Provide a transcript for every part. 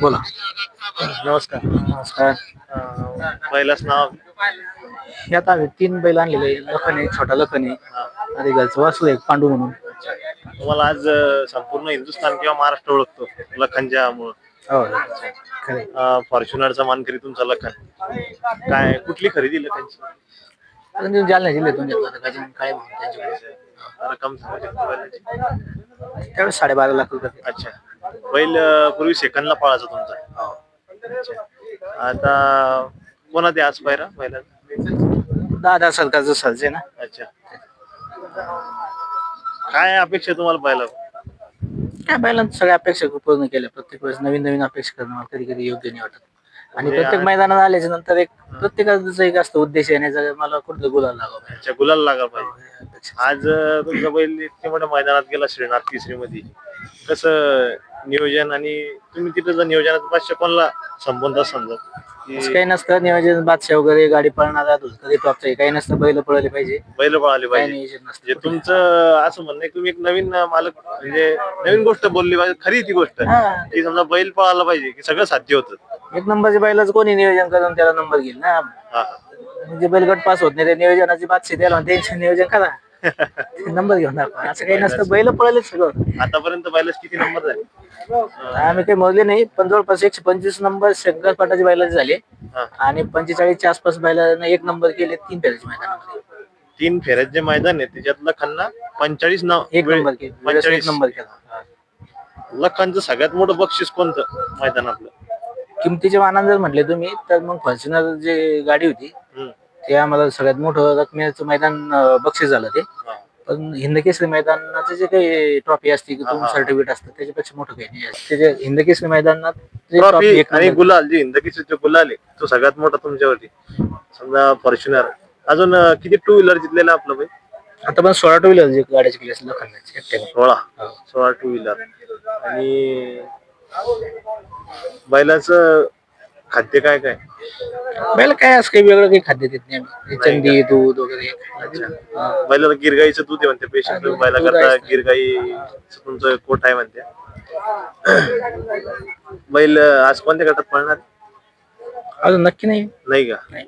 बोला. नमस्कार. नमस्कार. अं, पहिलाच नाव? हे आता आम्ही तीन बैल आणलेले आहे. लखन आहे छोटा लखन आहे. आणि घरचं वासू आहे पांडू म्हणून. तुम्हाला आज अं, संपूर्ण हिंदुस्थान किंवा महाराष्ट्र ओळखतो लखनच्या मुळे. हो खरे फॉर्च्युनरचा मानकरी तुमचा लखन. काय कुठली खरेदी लखनची? अजून जालना गजानन काळे म्हणून त्यांच्याकडे रक्कम सांगू शकता बैलाची? त्यावेळेस साडेबारा लाख रुपये. अच्छा. बैल पूर्वी सेकंदला पळायचा तुमचा. अच्छा आता कोणा ते आज पायरा बैला दहा दहा सरकारचं सर्ज आहे ना. अच्छा. काय अपेक्षा तुम्हाला पाहिलं काय बैलांना सगळ्या अपेक्षा पूर्ण केल्या. प्रत्येक वेळेस नवीन नवीन अपेक्षा करणं मला कधी कधी योग्य नाही वाटत. आणि म्हणजे प्रत्येक मैदानात आल्याच्यानंतर एक प्रत्येकाचा एक असतो उद्देश येण्याचा मला कुठलं गुलाल लागावं? अच्छा गुलाल लागा पाहिजे. अपेक्षा. आज अं, तुमचा बैल इतक्या मोठ्या मैदानात गेला श्रीनाथ तिसरी मध्ये कसं नियोजन आणि तुम्ही तिथं जर नियोजनात पाचशे कोणाला संबंध समजा? असं काही नसतं नियोजन बादशाह वगैरे गाडी पळणारा कधी टॉपचं काही नसतं बैल पळले पाहिजे. बैल पळाले काही पाहिजे. नियोजन नसतं म्हणजे तुमचं असं म्हणणं आहे, तुम्ही एक नवीन मालक म्हणजे नवीन गोष्ट बोलली पाहिजे खरी ती गोष्ट हा. की समजा बैल पळाला पाहिजे की सगळं साध्य होतं. एक नंबरच्या बैलाचं कोणी नियोजन करून त्याला नंबर घेईल ना. म्हणजे बैलगट पास होत नाही त्या नियोजनाची बादशाह त्याला त्यांचं नियोजन करा. नंबर घेऊन असं काही नसतं बैल पळले सगळं. आतापर्यंत बैलाच किती नंबर झाले? आम्ही काही मोजले नाही पण जवळपास एकशे पंचवीस नंबर शंकरपाटाचे बैलाचे झाले. हा. आणि पंचेचाळीसच्या आसपास बैलाने एक नंबर केले तीन फेऱ्याच्या मैदानामध्ये. तीन फेऱ्यात जे मैदान आहे त्याच्यातलं खन्ना पंचेचाळीस नाव एक नंबर केले एक पंचेचाळीस. नंबर केला. लखांचं सगळ्यात मोठं बक्षीस कोणतं मैदानातलं? किमतीच्या मानाने जर म्हटले तुम्ही तर मग फॉर्च्युनर जे गाडी होती हम्म. ते आम्हाला सगळ्यात मोठं रकमेचं मैदान अं, बक्षीस झालं ते हा. पण हिंदकेसरी मैदानाचे जे काही ट्रॉफी असते किंवा हा, हा. सर्टिफिकेट असतं त्याच्यापेक्षा मोठं काही नाही ते जे हिंदकेसरी मैदानात जे ट्रॉफी trophy एक आणि नंबर- गुलाल जे हिंदकीचे जे गुलाल आहे तो सगळ्यात मोठा तुमच्यावरती समजा फॉर्च्युनर अजून अं, किती टू व्हीलर जिंकलेला आपलं बाई आता पण सोळा टू व्हीलर गाड्याची केली असते लोकांची एकट्याने. सोळा हो. सोळा टू व्हीलर आणि बैलाचं खाद्य काय काय? बैल काय असं काही वेगळं काही खाद्य देत नाही आम्ही. ते चंदी दूध वगैरे हा. बैलाला गिरगाईचं दूध आहे म्हणते पेशंट बैला करता. गिरगाई तुमचं कोट आहे म्हणते. बैल आज कोणत्या गटात पळणार? अजून नक्की नाही. नाही का? नाही.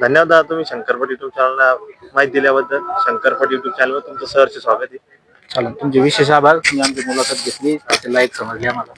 धन्यवाद दादा तुम्ही शंकरपट युट्यूब चॅनलला माहिती दिल्याबद्दल. शंकरपट युट्यूब चॅनलवर तुमचं सहर्ष स्वागत आहे. चालेल तुमचे विशेष आभार. तुम्ही आमची मुलाखत घेतली त्याचे लाईक घ्या आम्हाला.